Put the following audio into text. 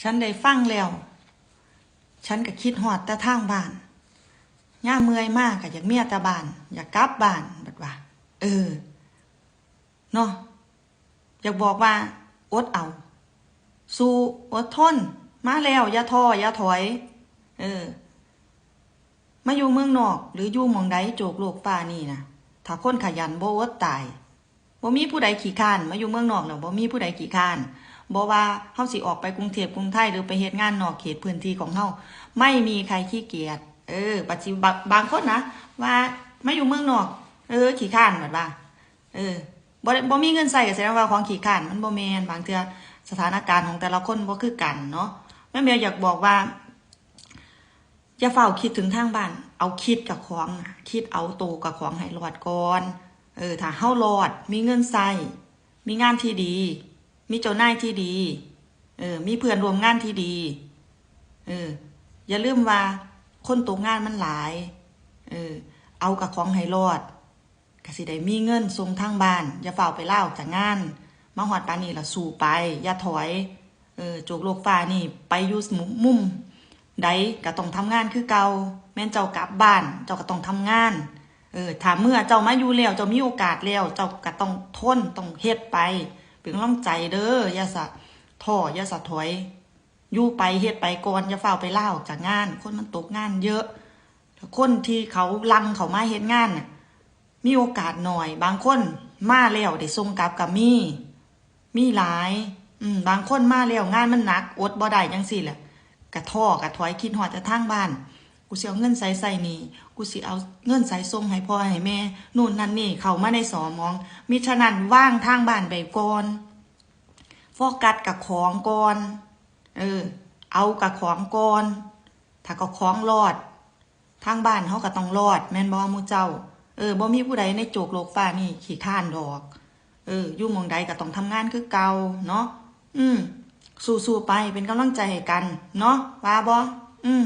ฉันได้ฟังแล้ว ฉันก็คิดฮอดแต่ทางบ้านย่าเมื่อยมากก็อยากเมียแต่บ้าน อยากกลับบ้านแบัดว่า เออเนาะอยากบอกว่าอดเอา สู้อดทน มาแล้ว อย่าท้ออย่าถอย เออ มาอยู่เมืองนอก หรืออยู่หมองใดโจกโลกฟ้านี่นะถ้าคนขยันบ่อดตายบ่มีผู้ใดขี้ข้าน มาอยู่เมืองนอกแล้วบ่มีผู้ใดขี้ข้าน บ่ว่าเฮาสิออกไปกรุงเทพกรุงไทยหรือไปเฮ็ดงานนอกเขตพื้นที่ของเฮาไม่มีใครขี้เกียจเออปัจจุบันบางคนนะว่าไมาอยู่เมืองนอก เออ ขี้ข้านแบบว่า เออบ่บ่มีเงินใส่ก็แสดงว่าของขี้ข้านมันบ่แมนบางเทื่อสถานการณ์ของแต่ละคนบ่คือกันเนาะแม่เมียอยากบอกว่าอย่าเฝ้าคิดถึงทางบ้าน เอาคิดกับของคิดเอาโตกับของให้รอดก่อน เออถ้าเฮารอด มีเงินใส่มีงานที่ดี มีเจ้านายที่ดี เออ มีเพื่อนร่วมงานที่ดี เออ อย่าลืมว่า คนตกงานมันหลาย เออ เอากับของให้รอดกสิได้มีเงินส่งทางบ้าน อย่าเฝ้าไปเล่าจากงาน มาหอดปานนี้ละสู่ไป อย่าถอย เออจกโลกฟ้านี่ ไปอยู่มุมใดก็ต้องทำงานคือเก่าแม่นเจ้ากลับบ้าน เจ้าก็ต้องทำงาน เออถ้าเมื่อเจ้ามาอยู่แล้วเจ้ามีโอกาสแล้ว เจ้าก็ต้องทนต้องเฮ็ดไป เป็นกำลังใจเด้ออย่าสะท้อย่าสะถอยอยู่ไปเฮ็ดไปก่อนอย่าเฝ้าไปเล่าจากงาน คนมันตกงานเยอะคนที่เขาลังเขามาเฮ็ดงานน่ะมีโอกาสหน่อย บางคนมาแล้วได้ส่งกลับกับมี มีหลาย อืมบางคนมาแล้วงานมันหนัก อดบ่ได้จังซี่แหละกระท่อกระถอยคิดหอดจะทางบ้าน กูสิเอาเงินใส่ใส่นี่ กูสิเอาเงินใส่ส่งให้พ่อให้แม่นู่นนั่นนี่เขามาในสอมอง มิฉะนั้นว่างทางบ้านไปก่อนโฟกัสกับของก่อนเออ เอากับของก่อนถ้าก็ของรอด ทางบ้านเขาก็ต้องรอด แม่นบ่มูเจ้า เออบ่มีผู้ใดในโจกโลกฟ้านี่ ขี้ข้านดอก เอออยู่มองใดก็ต้องทำงานคือเก่าเนาะอืมสู้ๆไปเป็นกำลังใจให้กัน เนาะว่าบ่อืม